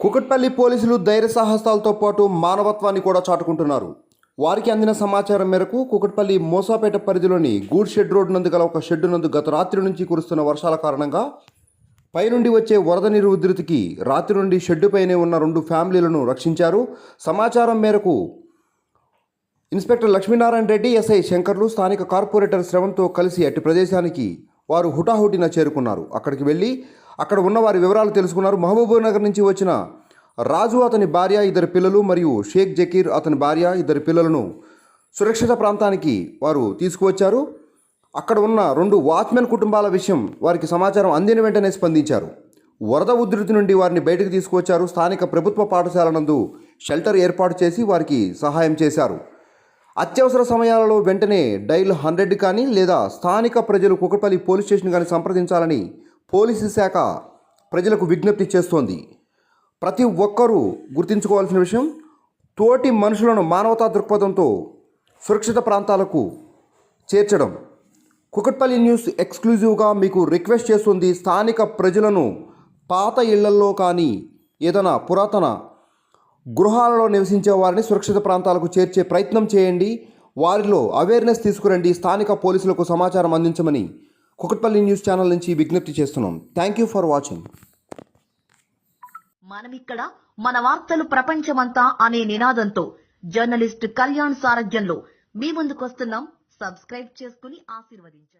కుకట్పల్లి పోలీసులు ధైర్య సాహసాలతో పాటు మానవత్వాన్ని కూడా చాటుకుంటున్నారు. వారికి అందిన సమాచారం మేరకు కుకట్పల్లి మోసాపేట పరిధిలోని గూడ్ షెడ్ రోడ్ నందు గల ఒక షెడ్డు నందు గత రాత్రి నుంచి కురుస్తున్న వర్షాల కారణంగా పైనుండి వచ్చే వరద నీరు ఉధృతికి రాత్రి నుండి షెడ్డు పైనే ఉన్న రెండు ఫ్యామిలీలను రక్షించారు. సమాచారం మేరకు ఇన్స్పెక్టర్ లక్ష్మీనారాయణ రెడ్డి ఎస్ఐ శంకర్లు స్థానిక కార్పొరేటర్ శ్రవణ్తో కలిసి అట్టి ప్రదేశానికి వారు హుటాహుటిన చేరుకున్నారు. అక్కడికి వెళ్ళి అక్కడ ఉన్న వారి వివరాలు తెలుసుకున్నారు. మహబూబ్నగర్ నుంచి వచ్చిన రాజు అతని భార్య ఇద్దరు పిల్లలు మరియు షేక్ జకీర్ అతని భార్య ఇద్దరు పిల్లలను సురక్షిత ప్రాంతానికి వారు తీసుకువచ్చారు. అక్కడ ఉన్న రెండు వాచ్మెన్ కుటుంబాల విషయం వారికి సమాచారం అందిన వెంటనే స్పందించారు. వరద ఉధృతి నుండి వారిని బయటకు తీసుకువచ్చారు. స్థానిక ప్రభుత్వ పాఠశాల నందు షెల్టర్ ఏర్పాటు చేసి వారికి సహాయం చేశారు. అత్యవసర సమయాలలో వెంటనే డైల్ హండ్రెడ్ కానీ లేదా స్థానిక ప్రజలు కుకట్పల్లి పోలీస్ స్టేషన్ కానీ సంప్రదించాలని పోలీసు శాఖ ప్రజలకు విజ్ఞప్తి చేస్తోంది. ప్రతి ఒక్కరూ గుర్తుంచుకోవాల్సిన విషయం తోటి మనుషులను మానవతా దృక్పథంతో సురక్షిత ప్రాంతాలకు చేర్చడం. కుకట్పల్లి న్యూస్ ఎక్స్క్లూజివ్గా మీకు రిక్వెస్ట్ చేస్తుంది స్థానిక ప్రజలను పాత ఇళ్ళల్లో కానీ ఏదైనా పురాతన గృహాలలో నివసించే వారిని సురక్షిత ప్రాంతాలకు చేర్చే ప్రయత్నం చేయండి. వారిలో అవేర్నెస్ తీసుకురండి. స్థానిక పోలీసులకు సమాచారం అందించమని కుకట్పల్లి న్యూస్ ఛానల్ నుంచి విజ్ఞప్తి చేస్తున్నాం. థ్యాంక్ యూ ఫర్ వాచింగ్ మనమిక్కడ మన వార్తలు ప్రపంచమంతా అనే నినాదంతో జర్నలిస్ట్ కళ్యాణ్ సారథ్యంలో మీ ముందుకొస్తున్నాం. సబ్స్క్రైబ్ చేసుకుని ఆశీర్వదించండి.